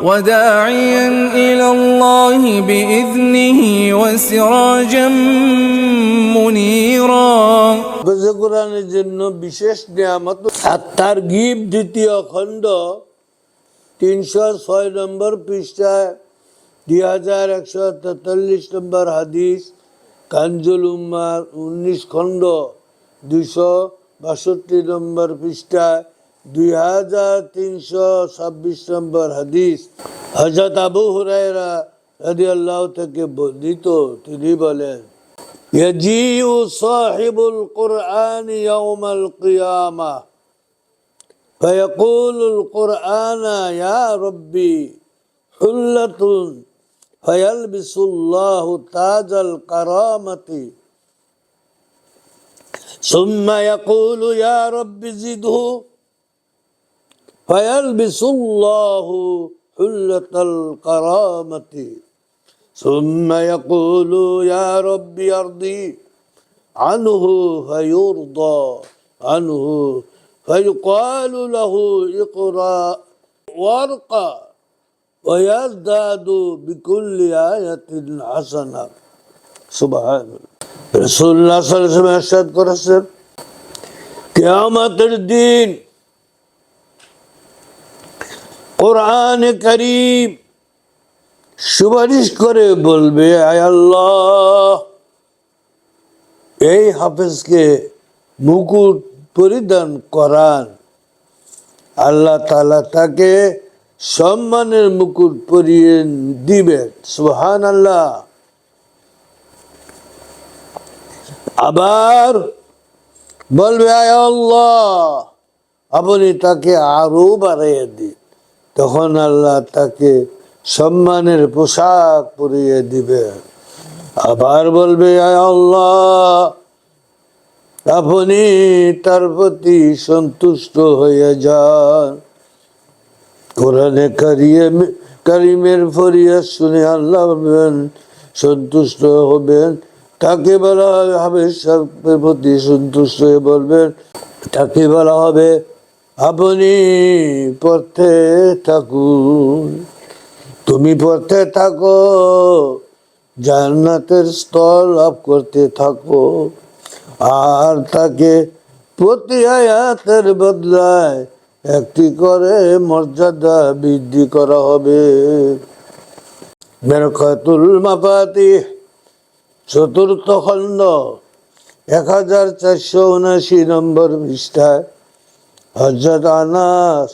وداعيا إلى الله بإذنه وسراجا منيرا হাফেজে কোরআনের জন্য বিশেষ নিয়ামত আর তার গিফ দ্বিতীয় খণ্ড তিনশো ছয় নম্বর পৃষ্ঠায় দুই হাজার একশো তেতাল্লিশ নম্বর হাদিস কাঞ্জুল উম্মার উনিশ খণ্ড দুইশো বাষট্টি নম্বর পৃষ্ঠায় দুই হাজার তিনশো ছাব্বিশ নম্বর হাদিস হজরত আবু হুরায়রা রাজি আল্লাহ থেকে বর্ণিত তিনি বলেন يجيء صاحب القرآن يوم القيامة فيقول القرآن يا ربي حلة فيلبس الله تاج الكرامة ثم يقول يا رب زده فيلبس الله حلة الكرامة ثم يقول يا رب يرضي عنه فيرضى عنه فيقال له اقرا وارقى ويزداد بكل آية حسنة سبحان الله رسول الله صلى الله عليه وسلم ارشاد করেছেন কিয়ামতের দিন কোরআন করিম সুপারিশ করে বলবে, আয় আল্লাহ, এই হাফেজকে মুকুট পরিধান করান। আল্লাহ তালা তাকে সম্মানের মুকুট পরিয়ে দিবেন। সুহান আল্লাহ আবার বলবে, আয় আল্লাহ, আপনি তাকে আরও বাড়াইয়া দিন। তখন আল্লাহ তাকে সম্মানের পোশাক পরিয়ে দিবে। আবার বলবে আল্লাহ, আপনি তার প্রতি সন্তুষ্ট হয়ে যান। কোরআনে কারিয়ে, কারিমের ফরিয়া শুনে আল্লাহ হবেন সন্তুষ্ট হবেন। তাকে বলা হবে প্রতি সন্তুষ্ট হয়ে বলবেন। তাকে বলা হবে আপনি পড়তে থাকুন তুমি পড়তে থাকো, জান্নাতের স্থল লাভ করতে থাকো। আর তাকে প্রতি আয়াতের বদলায় একটি করে মর্যাদা বৃদ্ধি করা হবে। মেরকাতুল মাপাতি চতুর্থ খণ্ড, এক হাজার চারশো উনাশি নম্বর পৃষ্ঠায়। হজরত আনাস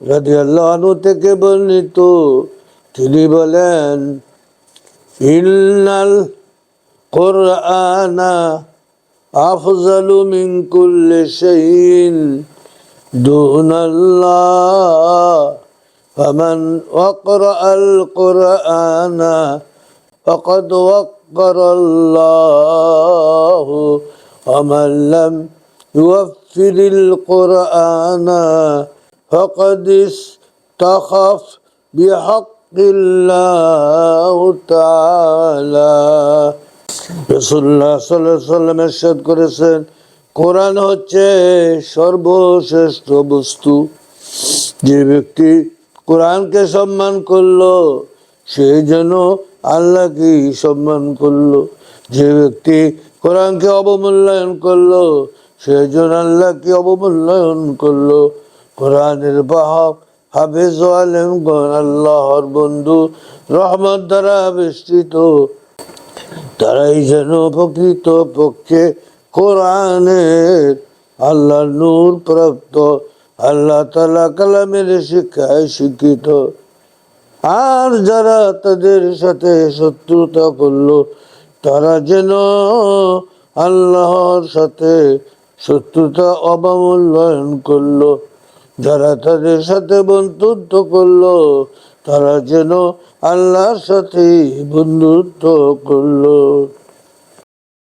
রাদিয়াল্লাহু থেকে বর্ণিত তিনি বলেন ইন্নাল কোরআনা আফজালু মিন কুল্লি শাইইন দুনাল্লাহ فمن وقرأ القرآن فقد وقر الله ومن لم يوفر القرآن فقد استخف بحق الله تعالى রসুল্লাহ সাল্লাম এরশাদ করেছেন কোরআন হচ্ছে সর্বশ্রেষ্ঠ বস্তু যে ব্যক্তি কোরআনকে সম্মান করলো সেই যেন আল্লাহকে সম্মান করলো যে ব্যক্তি কোরআনকে অবমূল্যায়ন করলো সেই জন্য আল্লাহকে অবমূল্যায়ন করল? কোরআনের বাহক, হাফেজ আলমগণ আল্লাহর বন্ধু, রহমত দ্বারা বেষ্টিত। তারাই যেন প্রকৃত পক্ষে কোরআনের আল্লাহ নূর প্রাপ্ত, আল্লাহ তালা কালামের শিক্ষায় শিক্ষিত। আর যারা তাদের সাথে শত্রুতা করল, তারা যেন আল্লাহর সাথে শত্রুতা অবমূল্যায়ন করল যারা তাদের সাথে বন্ধুত্ব করল তারা যেন আল্লাহর সাথে বন্ধুত্ব করল।